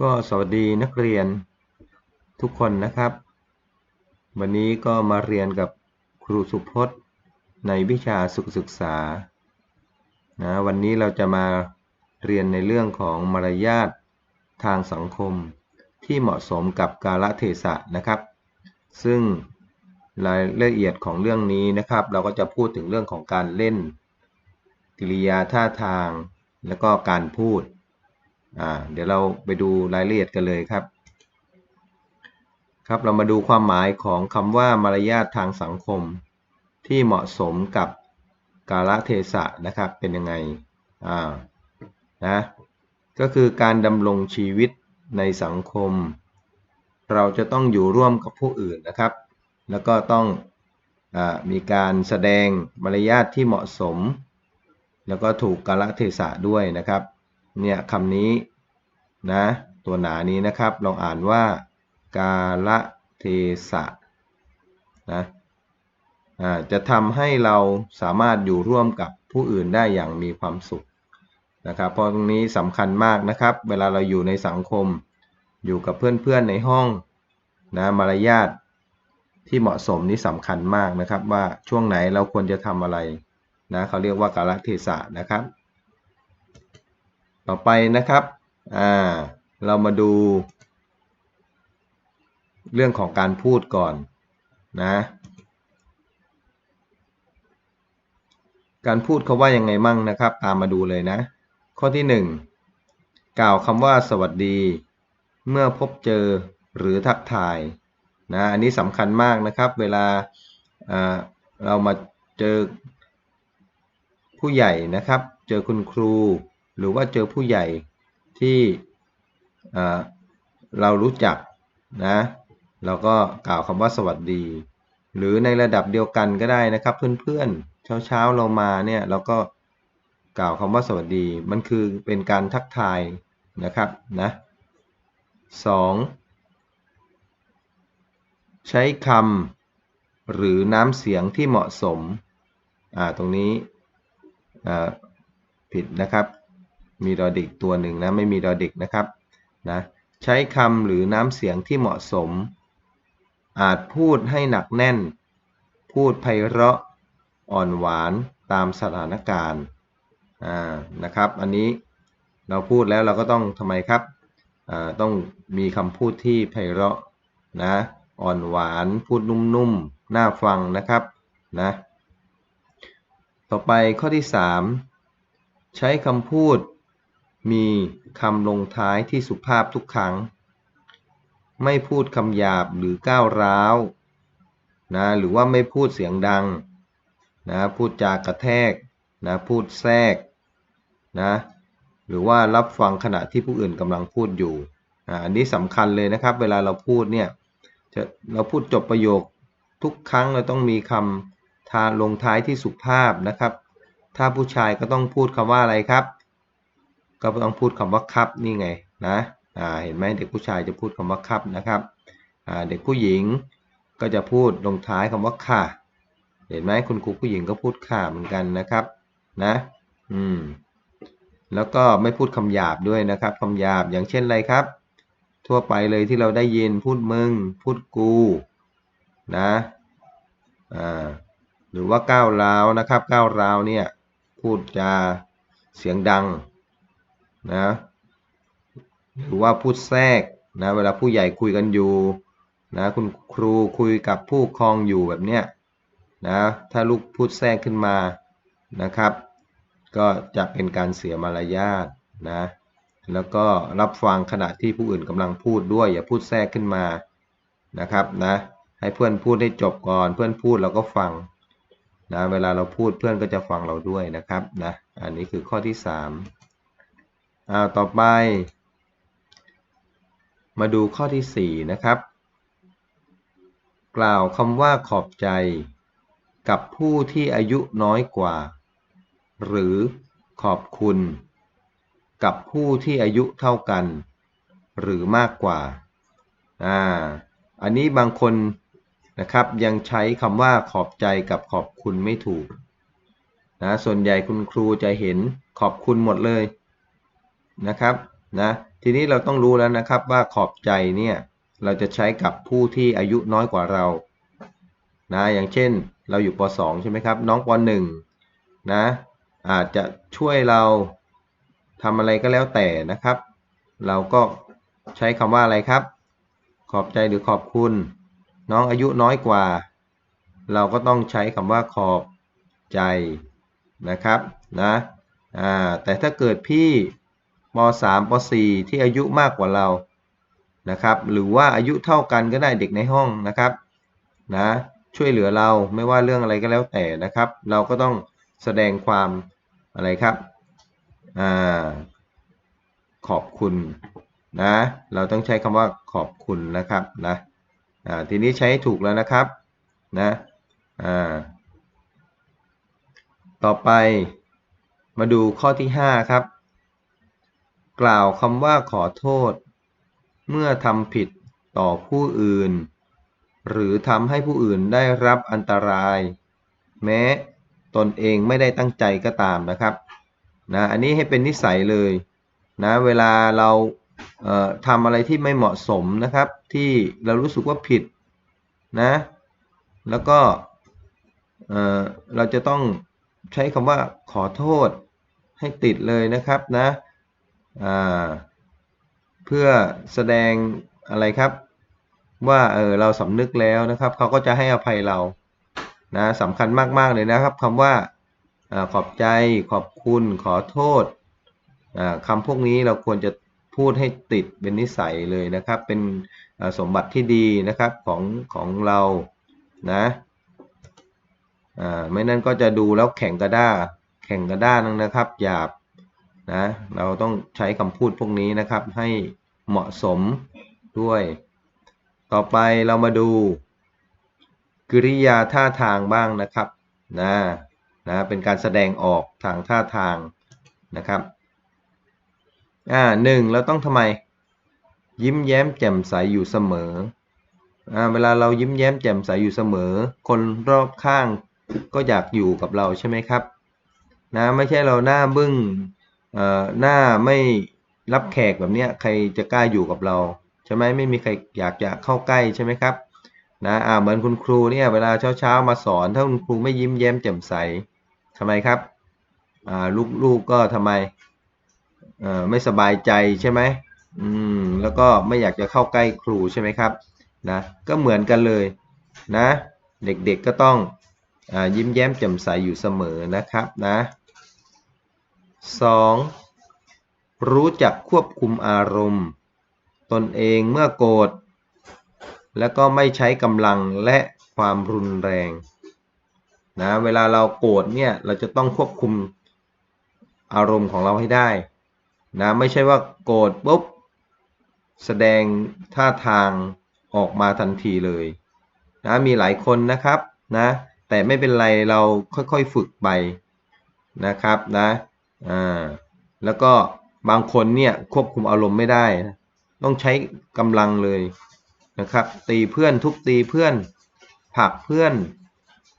ก็สวัสดีนักเรียนทุกคนนะครับ วันนี้ก็มาเรียนกับครูสุพจน์ในวิชาสุขศึกษานะวันนี้เราจะมาเรียนในเรื่องของมารยาททางสังคมที่เหมาะสมกับกาลเทศะนะครับ ซึ่งรายละเอียดของเรื่องนี้นะครับ เราก็จะพูดถึงเรื่องของการเล่น กิริยาท่าทาง แล้วก็การพูด เดี๋ยวเราไปดูรายละเอียดกันเลยครับ ครับเรามาดูความหมายของคำว่ามารยาททางสังคม ที่เหมาะสมกับกาลเทศะนะครับเป็นยังไงอ่านะก็คือการดำรงชีวิตในสังคม เราจะต้องอยู่ร่วมกับผู้อื่นนะครับ แล้วก็ต้องอมีการแสดงมารยาทที่เหมาะสม แล้วก็ถูกกาลเทศะด้วยนะครับ เนี่ยคำนี้นะตัวหนานี้นะครับ ลองอ่านว่า กาละเทศะนะจะทำให้เราสามารถอยู่ร่วมกับผู้อื่นได้อย่างมีความสุขนะครับ เพราะตรงนี้สำคัญมากนะครับ เวลาเราอยู่ในสังคม อยู่กับเพื่อนๆในห้องนะมารยาทที่เหมาะสมนี้สำคัญมากนะครับ ว่าช่วงไหนเราควรจะทำอะไรนะเขาเรียกว่ากาลเทศะนะครับ ต่อไปนะครับอ่าเรามาดู เรื่องของการพูดก่อนนะการพูดเขาว่ายังไงมั่งนะครับ ตามมาดูเลยนะ ข้อที่ 1 กล่าวคำว่าสวัสดี เมื่อพบเจอหรือทักทายนะอันนี้สำคัญมากนะครับ เวลาเรามาเจอผู้ใหญ่นะครับ เจอคุณครู หรือว่าเจอผู้ใหญ่ที่เรารู้จักนะเราก็กล่าวคำว่าสวัสดี หรือในระดับเดียวกันก็ได้นะครับเพื่อนๆเช้าๆเรามาเนี่ยเราก็กล่าวคำว่าสวัสดี มันคือเป็นการทักทายนะครับนะสองใช้คำหรือน้ำเสียงที่เหมาะสม อ่า ตรงนี้ผิดนะครับ มีดอเด็กตัวหนึ่งนะไม่มีดอเด็กนะครับนะใช้คำหรือน้ำเสียงที่เหมาะสม อาจพูดให้หนักแน่น พูดไพเราะอ่อนหวานตามสถานการณ์อ่านะครับ อันนี้เราพูดแล้วเราก็ต้องทำไมครับอ่าต้องมีคำพูดที่ไพเราะนะอ่อนหวานพูดนุ่มๆน่าฟังนะครับนะต่อไปข้อที่ 3 ใช้คำพูด มีคำลงท้ายที่สุภาพทุกครั้ง ไม่พูดคำหยาบหรือก้าวร้าวนะหรือว่าไม่พูดเสียงดังนะพูดจากระแทกนะพูดแทรกนะหรือว่ารับฟังขณะที่ผู้อื่นกำลังพูดอยู่อันนี้สำคัญเลยนะครับ เวลาเราพูดเนี่ยจะเราพูดจบประโยคทุกครั้งเราต้องมีคำทาลงท้ายที่สุภาพนะครับ ถ้าผู้ชายก็ต้องพูดคำว่าอะไรครับ ก็ต้องพูดคำว่าครับนี่ไงนะอ่าเห็นไหมเด็กผู้ชายจะพูดคำว่าครับนะครับอ่าเด็กผู้หญิงก็จะพูดลงท้ายคำว่าค่ะ เห็นไหมคุณครูผู้หญิงก็พูดค่ะเหมือนกันนะครับนะอืมแล้วก็ไม่พูดคำหยาบด้วยนะครับคำหยาบอย่างเช่นอะไรครับ ทั่วไปเลยที่เราได้ยินพูดมึง พูดกูนะอ่าหรือว่าก้าวร้าวนะครับก้าวร้าวเนี่ยพูดจาเสียงดัง นะหรือว่าพูดแทรกนะเวลาผู้ใหญ่คุยกันอยู่นะคุณครูคุยกับผู้ครองอยู่แบบเนี้ยนะถ้าลูกพูดแทรกขึ้นมานะครับ ก็จะเป็นการเสียมารยาทนะแล้วก็รับฟังขณะที่ผู้อื่นกำลังพูดด้วย อย่าพูดแทรกขึ้นมานะครับนะให้เพื่อนพูดให้จบก่อน เพื่อนพูดเราก็ฟังนะเวลาเราพูดเพื่อนก็จะฟังเราด้วยนะครับนะอันนี้คือข้อที่ 3 อ่าต่อไป มาดูข้อที่ 4 นะครับ กล่าวคำว่าขอบใจ กับผู้ที่อายุน้อยกว่า หรือขอบคุณ กับผู้ที่อายุเท่ากัน หรือมากกว่าอ่าอันนี้บางคนนะครับยังใช้คำว่าขอบใจกับขอบคุณไม่ถูกนะส่วนใหญ่คุณครูจะเห็นขอบคุณหมดเลย นะครับนะทีนี้เราต้องรู้แล้วนะครับว่าขอบใจเนี่ยเราจะใช้กับผู้ที่อายุน้อยกว่าเรานะอย่างเช่นเราอยู่ป .2 ใช่ไหมครับ น้องป .1 นะอาจจะช่วยเราทำอะไรก็แล้วแต่นะครับ เราก็ใช้คำว่าอะไรครับ ขอบใจหรือขอบคุณ น้องอายุน้อยกว่า เราก็ต้องใช้คำว่าขอบใจนะครับนะอ่าแต่ถ้าเกิดพี่ ป .3 ป .4 ที่อายุมากกว่าเรานะครับหรือว่าอายุเท่ากันก็ได้เด็กในห้องนะครับนะช่วยเหลือเราไม่ว่าเรื่องอะไรก็แล้วแต่นะครับ เราก็ต้องแสดงความอะไรครับอขอบคุณนะเราต้องใช้คำว่าขอบคุณนะครับนะทีนี้ใช้ถูกแล้วนะครับนะต่อไปมาดูข้อที่ 5 ครับ กล่าวคำว่าขอโทษ เมื่อทำผิดต่อผู้อื่น หรือทำให้ผู้อื่นได้รับอันตราย แม้ตนเองไม่ได้ตั้งใจก็ตามนะครับนะอันนี้ให้เป็นนิสัยเลยนะเวลาเราเทำอะไรที่ไม่เหมาะสมนะครับ ที่เรารู้สึกว่าผิดนะแล้วก็เเราจะต้องใช้คำว่าขอโทษให้ติดเลยนะครับนะ เพื่อแสดงอะไรครับ ว่าเออเราสำนึกแล้วนะครับ เขาก็จะให้อภัยเรานะสำคัญมาก ๆ เลยนะครับคำว่าอขอบใจขอบคุณขอโทษคำพวกนี้เราควรจะพูดให้ติดเป็นนิสัยเลยนะครับ เป็นสมบัติที่ดีนะครับของของเรานะไม่นั้นก็จะดูแล้วแข่งกระด้าแข่งกระด้านังนะครับหยาบ นะ เราต้องใช้คำพูดพวกนี้นะครับ ให้เหมาะสมด้วย ต่อไปเรามาดู กิริยาท่าทางบ้างนะครับนะนะเป็นการแสดงออกทางท่าทางนะครับอ่าหนึ่งเราต้องทำไม ยิ้มแย้มแจ่มใสอยู่เสมออ่าเวลาเรายิ้มแย้มแจ่มใสอยู่เสมอ คนรอบข้างก็อยากอยู่กับเราใช่ไหมครับนะไม่ใช่เราหน้าบึ้ง หน้าไม่รับแขกแบบนี้ใครจะกล้าอยู่กับเราใช่ไหมไม่มีใครอยากจะเข้าใกล้ใช่ไหมครับนะอ่าเหมือนคุณครูเนี่ยเวลาเช้าเช้ามาสอนถ้าคุณครูไม่ยิ้มแย้มแจ่มใสทำไมครับอ่าลูกๆก็ทำไมเอ่อไม่สบายใจใช่ไหมอืมแล้วก็ไม่อยากจะเข้าใกล้ครูใช่ไหมครับนะก็เหมือนกันเลยนะเด็กๆก็ต้องอยิ้มแย้มแจ่มใสอยู่เสมอนะครับนะ 2. รู้จักควบคุมอารมณ์ ตนเองเมื่อโกรธแล้วก็ไม่ใช้กำลังและความรุนแรงนะเวลาเราโกรธเนี่ยเราจะต้องควบคุมอารมณ์ของเราให้ได้นะไม่ใช่ว่าโกรธปุ๊บแสดงท่าทางออกมาทันทีเลยนะมีหลายคนนะครับนะแต่ไม่เป็นไรเราค่อยๆฝึกไปนะครับนะ อ่าแล้วก็บางคนเนี่ยควบคุมอารมณ์ไม่ได้ ต้องใช้กำลังเลยนะครับ ตีเพื่อนทุบตีเพื่อนผลักเพื่อน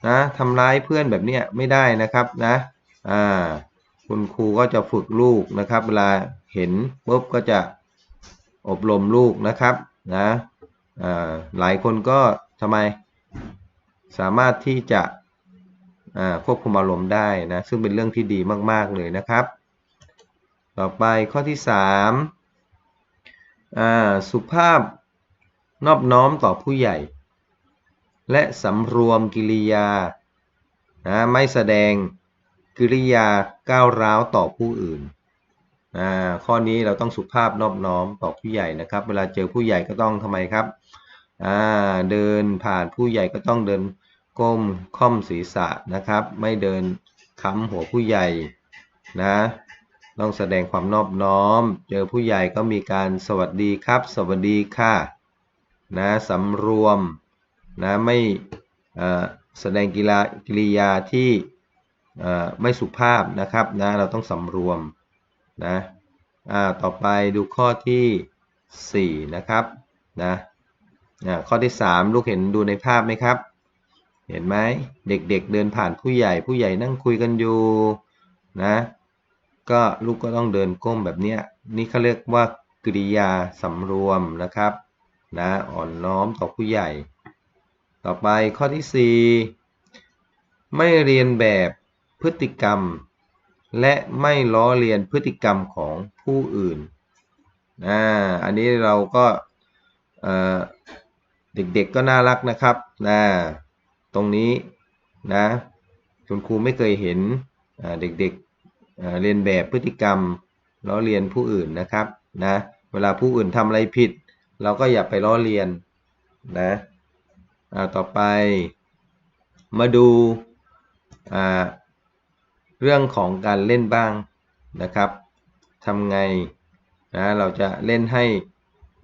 นะทำร้ายเพื่อนแบบเนี้ยไม่ได้นะครับนะอ่าคุณครูก็จะฝึกลูกนะครับ เวลาเห็นปุ๊บก็จะอบรมลูกนะครับนะอ่าหลายคนก็ทำไมสามารถที่จะ ควบคุมอารมณ์ได้นะซึ่งเป็นเรื่องที่ดีมาก ๆ เลยนะครับ ต่อไปข้อที่3สุภาพนอบน้อมต่อผู้ใหญ่ และสำรวมกิริยานะไม่แสดงกิริยาก้าวร้าวต่อผู้อื่นข้อนี้เราต้องสุภาพนอบน้อมต่อผู้ใหญ่นะครับ เวลาเจอผู้ใหญ่ก็ต้องทำไมครับเดินผ่านผู้ใหญ่ก็ต้องเดิน ก้มค่อมศีรษะนะครับ ไม่เดินค้ำหัวผู้ใหญ่นะต้องแสดงความนอบน้อม เจอผู้ใหญ่ก็มีการสวัสดีครับ สวัสดีค่ะนะสำรวมนะไม่แสดงกิริยากิริยาที่ไม่สุภาพนะครับนะเราต้องสำรวมนะต่อไปดูข้อที่ 4 นะครับนะข้อที่ 3 ลูกเห็นดูในภาพไหมครับ เห็นไหมเด็กๆเเดินผ่านผู้ใหญ่ผู้ใหญ่นั่งคุยกันอยู่นะ ก็ลูกก็ต้องเดินก้มแบบนี้นี่เขาเรียกว่ากริยาสำรวมนะครับนะอ่อนน้อมต่อผู้ใหญ่ ต่อไปข้อที่ 4 ไม่เรียนแบบพฤติกรรม และไม่ล้อเลียนพฤติกรรมของผู้อื่นอ่าอันนี้เราก็เอ่อเด็กๆก็น่ารักนะครับนะ ตรงนี้นะคุณครูไม่เคยเห็นเด็กๆเรียนแบบพฤติกรรมล้อเลียนผู้อื่นนะครับนะเวลาผู้อื่นทำอะไรผิด เราก็อย่าไปล้อเลียนนะต่อไปมาดูเรื่องของการเล่นบ้างนะครับทำไงนะเราจะเล่นให้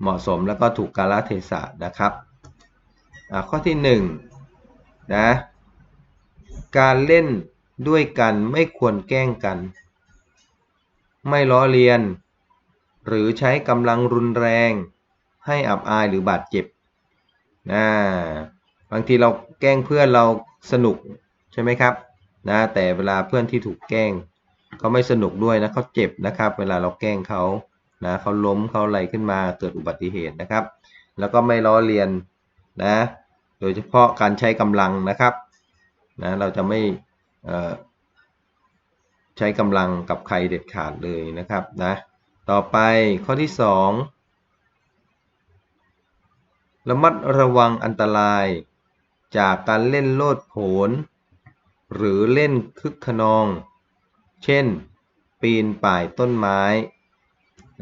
เหมาะสมแล้วก็ถูกกาลเทศะนะครับข้อที่ 1 นะการเล่นด้วยกันไม่ควรแกล้งกัน ไม่ล้อเลียน หรือใช้กำลังรุนแรง ให้อับอายหรือบาดเจ็บนะบางทีเราแกล้งเพื่อนเราสนุกใช่ไหมครับนะแต่เวลาเพื่อนที่ถูกแกล้งเขาไม่สนุกด้วยนะเขาเจ็บนะครับ เวลาเราแกล้งเขานะเขาล้มเขาอะไรขึ้นมาเกิดอุบัติเหตุนะครับ แล้วก็ไม่ล้อเลียนนะ โดยเฉพาะการใช้กำลังนะครับนะเราจะไม่ใช้กำลังกับใครเด็ดขาดเลยนะครับนะต่อไปข้อที่ 2 ระมัดระวังอันตราย จากการเล่นโลดโผน หรือเล่นคึกขนอง เช่น ปีนป่ายต้นไม้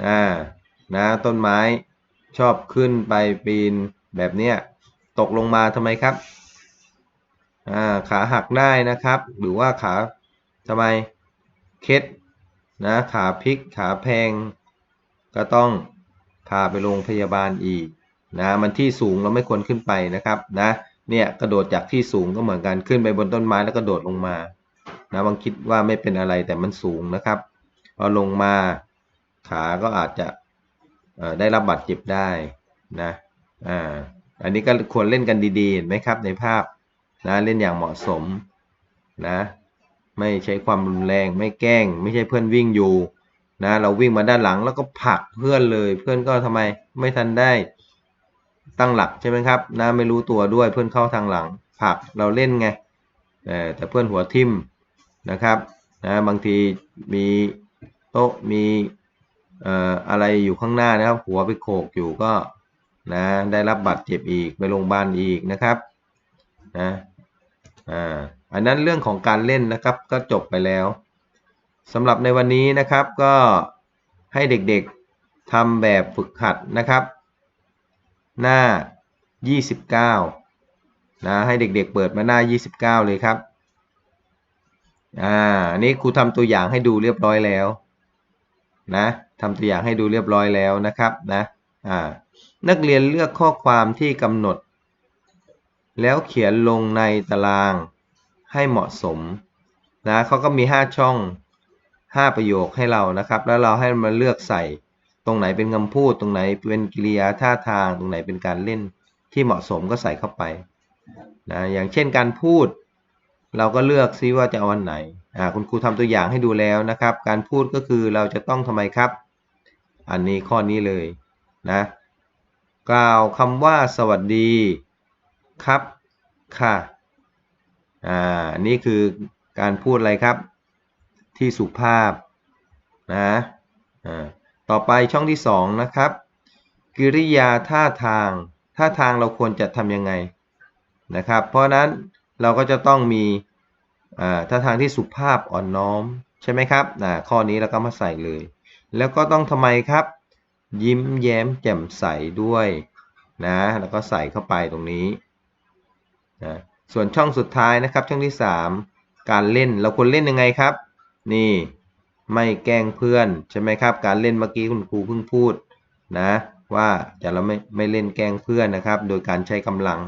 นะนะต้นไม้ชอบขึ้นไปปีนแบบเนี้ย ตกลงมาทำไมครับอ่าขาหักได้นะครับ หรือว่าขาทำไมเคล็ดนะขาพลิกขาแพง ก็ต้องพาไปโรงพยาบาลอีกนะมันที่สูงเราไม่ควรขึ้นไปนะครับนะเนี่ยกระโดดจากที่สูงก็เหมือนกันขึ้นไปบนต้นไม้แล้วก็โดดลงมานะบางคิดว่าไม่เป็นอะไรแต่มันสูงนะครับพอลงมาขาก็อาจจะได้รับบาดเจ็บได้นะอ่า อันนี้ก็ควรเล่นกันดีๆเห็นไหมครับในภาพนะเล่นอย่างเหมาะสมนะไม่ใช้ความรุนแรงไม่แกล้ง ไม่ใช่เพื่อนวิ่งอยู่นะเราวิ่งมาด้านหลังแล้วก็ผลักเพื่อนเลย เพื่อนก็ทำไมไม่ทันได้ตั้งหลักใช่ไหมครับนะไม่รู้ตัวด้วยเพื่อนเข้าทางหลังผลักเราเล่นไงแต่เพื่อนหัวทิ่มนะครับนะบางทีมีโต๊ะมีอะไรอยู่ข้างหน้านะครับ หัวไปโขกอยู่ก็ นะได้รับบาดเจ็บอีกไปโรงพยาบาลอีกนะครับนะอ่าอันนั้นเรื่องของการเล่นนะครับก็จบไปแล้วสำหรับในวันนี้นะครับก็ให้เด็กๆทำแบบฝึกหัดนะครับ หน้า 29นะให้เด็กๆเปิดมาหน้า 29 เลยครับอ่านี่ครูทำตัวอย่างให้ดูเรียบร้อยแล้วนะทำตัวอย่างให้ดูเรียบร้อยแล้วนะครับนะอ่า นักเรียนเลือกข้อความที่กำหนด แล้วเขียนลงในตารางให้เหมาะสมนะเขาก็มี 5 ช่อง 5 ประโยคให้เรานะครับ แล้วเราให้มาเลือกใส่ตรงไหนเป็นคำพูด ตรงไหนเป็นกิริยาท่าทาง ตรงไหนเป็นการเล่นที่เหมาะสมก็ใส่เข้าไปนะอย่างเช่นการพูด เราก็เลือกซิว่าจะเอาวันไหนอ่าคุณครูทำตัวอย่างให้ดูแล้วนะครับ การพูดก็คือเราจะต้องทำไมครับ อันนี้ข้อนี้เลยนะ กล่าวคำว่าสวัสดีครับค่ะ อ่า นี่คือการพูดอะไรครับ ที่สุภาพนะอ่าต่อไปช่องที่2นะครับ กิริยาท่าทาง ท่าทางเราควรจะทำยังไงนะครับ เพราะนั้นเราก็จะต้องมีท่าทางที่สุภาพอ่อนน้อมใช่ไหมครับข้อนี้เราก็มาใส่เลย แล้วก็ต้องทำไมครับ ยิ้มแย้มแจ่มใสด้วยนะแล้วก็ใส่เข้าไปตรงนี้นะส่วนช่องสุดท้ายนะครับ ช่องที่ 3 การเล่นเราควรเล่นยังไงครับ นี่ไม่แกล้งเพื่อนใช่ไหมครับ การเล่นเมื่อกี้คุณครูเพิ่งพูดนะว่าจะเราไม่ไม่เล่นแกล้งเพื่อนนะครับ โดยการใช้กำลัง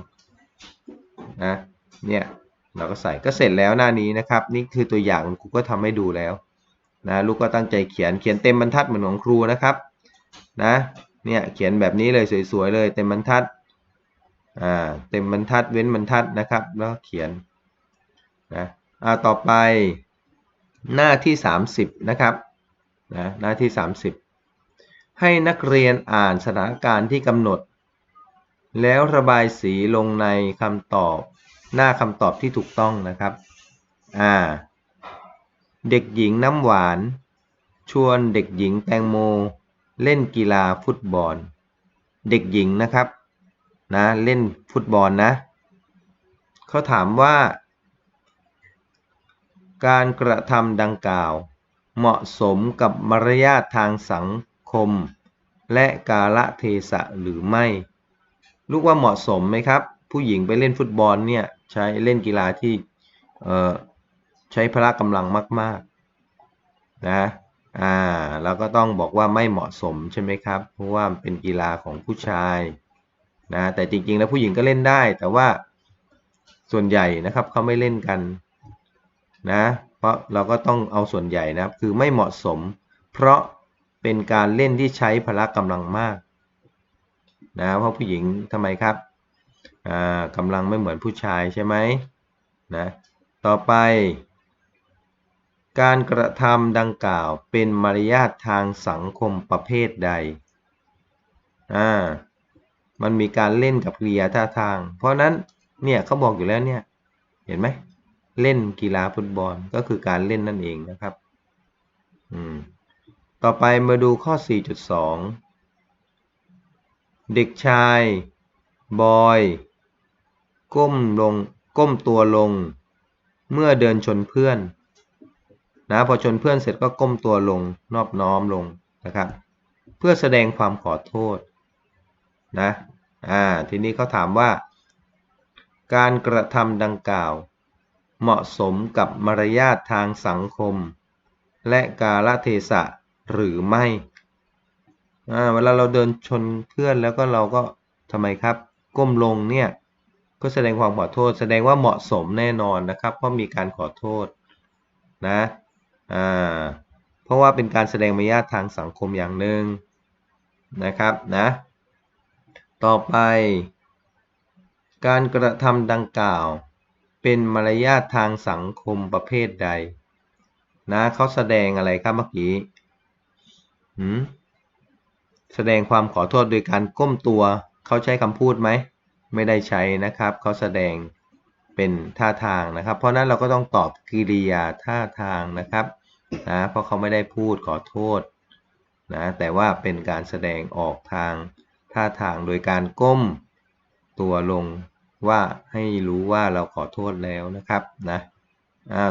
นะเนี่ยเราก็ใส่ก็เสร็จแล้วหน้านี้นะครับ นี่คือตัวอย่างคุณครูก็ทำให้ดูแล้วนะลูกก็ตั้งใจเขียนเขียนเต็มบรรทัดเหมือนของครูนะครับ นะเนี่ยเขียนแบบนี้เลยสวยๆเลยเต็มบรรทัดอ่าเต็มบรรทัดเว้นบรรทัดนะครับแล้วเขียนนะอ่าต่อไปหน้าที่ 30 นะครับนะหน้าที่ 30 ให้นักเรียนอ่านสถานการณ์ที่กำหนด แล้วระบายสีลงในคำตอบหน้าคำตอบที่ถูกต้องนะครับอ่าเด็กหญิงน้ำหวาน ชวนเด็กหญิงแตงโม เล่นกีฬาฟุตบอล เด็กหญิงนะครับนะเล่นฟุตบอลนะเขาถามว่า การกระทำดังกล่าว เหมาะสมกับมารยาททางสังคม และกาละเทศะหรือไม่ ลูกว่าเหมาะสมไหมครับ ผู้หญิงไปเล่นฟุตบอลเนี่ยใช้เล่นกีฬาที่ใช้พละกำลังมาก ๆ นะ อ่าเราก็ต้องบอกว่าไม่เหมาะสมใช่ไหมครับ เพราะว่าเป็นกีฬาของผู้ชายนะแต่จริงๆแล้วผู้หญิงก็เล่นได้ แต่ว่าส่วนใหญ่นะครับเขาไม่เล่นกันนะเพราะเราก็ต้องเอาส่วนใหญ่นะครับคือไม่เหมาะสม เพราะเป็นการเล่นที่ใช้พละกำลังมากนะเพราะผู้หญิงทำไมครับอ่ากำลังไม่เหมือนผู้ชายใช่ไหมนะต่อไป การกระทำดังกล่าวเป็นมารยาททางสังคมประเภทใด อ่า มันมีการเล่นกับกริยาท่าทาง เพราะนั้น เนี่ยเขาบอกอยู่แล้วเนี่ย เห็นไหม เล่นกีฬาฟุตบอลก็คือการเล่นนั่นเองนะครับ อืม ต่อไปมาดูข้อ 4.2 เด็กชาย บอย ก้มลง ก้มตัวลง เมื่อเดินชนเพื่อน นะพอชนเพื่อนเสร็จก็ก้มตัวลงนอบน้อมลงนะครับ เพื่อแสดงความขอโทษนะอ่าทีนี้เขาถามว่า การกระทำดังกล่าว เหมาะสมกับมารยาททางสังคม และกาลเทศะหรือไม่อ่าเวลาเราเดินชนเพื่อนแล้วก็เราก็ทำไมครับ ก้มลงเนี่ยก็แสดงความขอโทษ แสดงว่าเหมาะสมแน่นอนนะครับ เพราะมีการขอโทษนะ อ่าเพราะว่าเป็นการแสดงมารยาททางสังคมอย่างหนึ่งนะครับนะต่อไป การกระทำดังกล่าว เป็นมารยาททางสังคมประเภทใดนะเขาแสดงอะไรครับเมื่อกี้หืมแสดงความขอโทษโดยการก้มตัวเขาใช้คำพูดไหม ไม่ได้ใช้นะครับเขาแสดงเป็นท่าทางนะครับ เพราะนั้นเราก็ต้องตอบกิริยาท่าทางนะครับ นะเพราะเขาไม่ได้พูดขอโทษนะแต่ว่าเป็นการแสดงออกทางท่าทางโดยการก้มตัวลงว่าให้รู้ว่าเราขอโทษแล้วนะครับนะ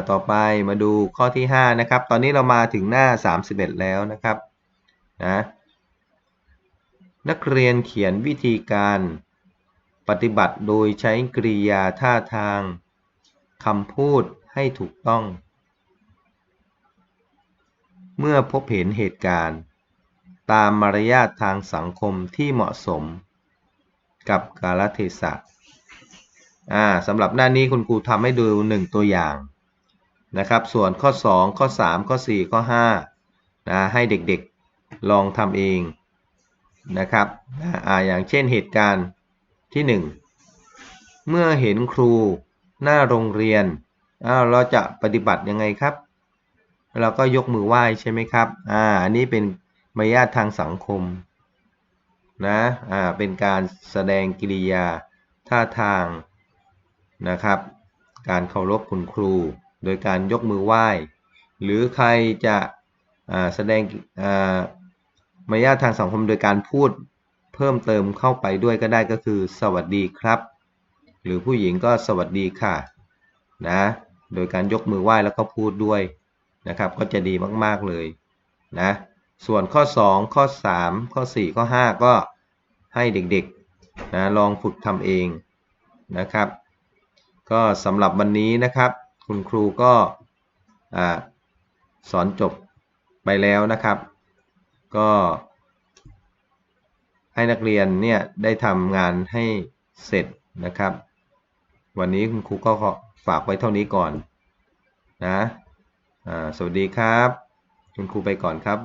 ต่อไปมาดูข้อที่ 5 นะครับ ตอนนี้เรามาถึงหน้า 31 แล้วนะครับนะนักเรียนเขียนวิธีการปฏิบัติโดยใช้กริยาท่าทางคำพูดให้ถูกต้อง เมื่อพบเห็นเหตุการณ์ ตามมารยาททางสังคมที่เหมาะสม กับกาลเทศะอ่าสำหรับหน้านี้คุณครูทำให้ดู 1 ตัวอย่างนะครับ ส่วนข้อ 2 ข้อ 3 ข้อ 4 ข้อ5นะให้เด็กๆลองทำเองนะครับอ่าอย่างเช่นเหตุการณ์ที่ 1 เมื่อเห็นครูหน้าโรงเรียนอ้าเราจะปฏิบัติยังไงครับ เราก็ยกมือไหว้ใช่ไหมครับ อ่า อันนี้เป็นมารยาททางสังคมนะ อ่า เป็นการแสดงกิริยาท่าทางนะครับ การเคารพคุณครู โดยการยกมือไหว้ หรือใครจะแสดงมารยาททางสังคมโดยการพูดเพิ่มเติมเข้าไปด้วยก็ได้ก็คือ สวัสดีครับ หรือผู้หญิงก็สวัสดีค่ะนะ โดยการยกมือไหว้แล้วก็พูดด้วย นะครับ ก็จะดีมากๆเลยนะ ส่วนข้อ 2 ข้อ 3 ข้อ 4 ข้อ 5 ก็ให้เด็กๆนะลองฝึกทำเองนะครับ ก็สำหรับวันนี้นะครับ คุณครูก็สอนจบไปแล้วนะครับ ก็ให้นักเรียนเนี่ยได้ทำงานให้เสร็จนะครับ วันนี้คุณครูก็ฝากไว้เท่านี้ก่อนนะ สวัสดีครับ คุณครูไปก่อนครับ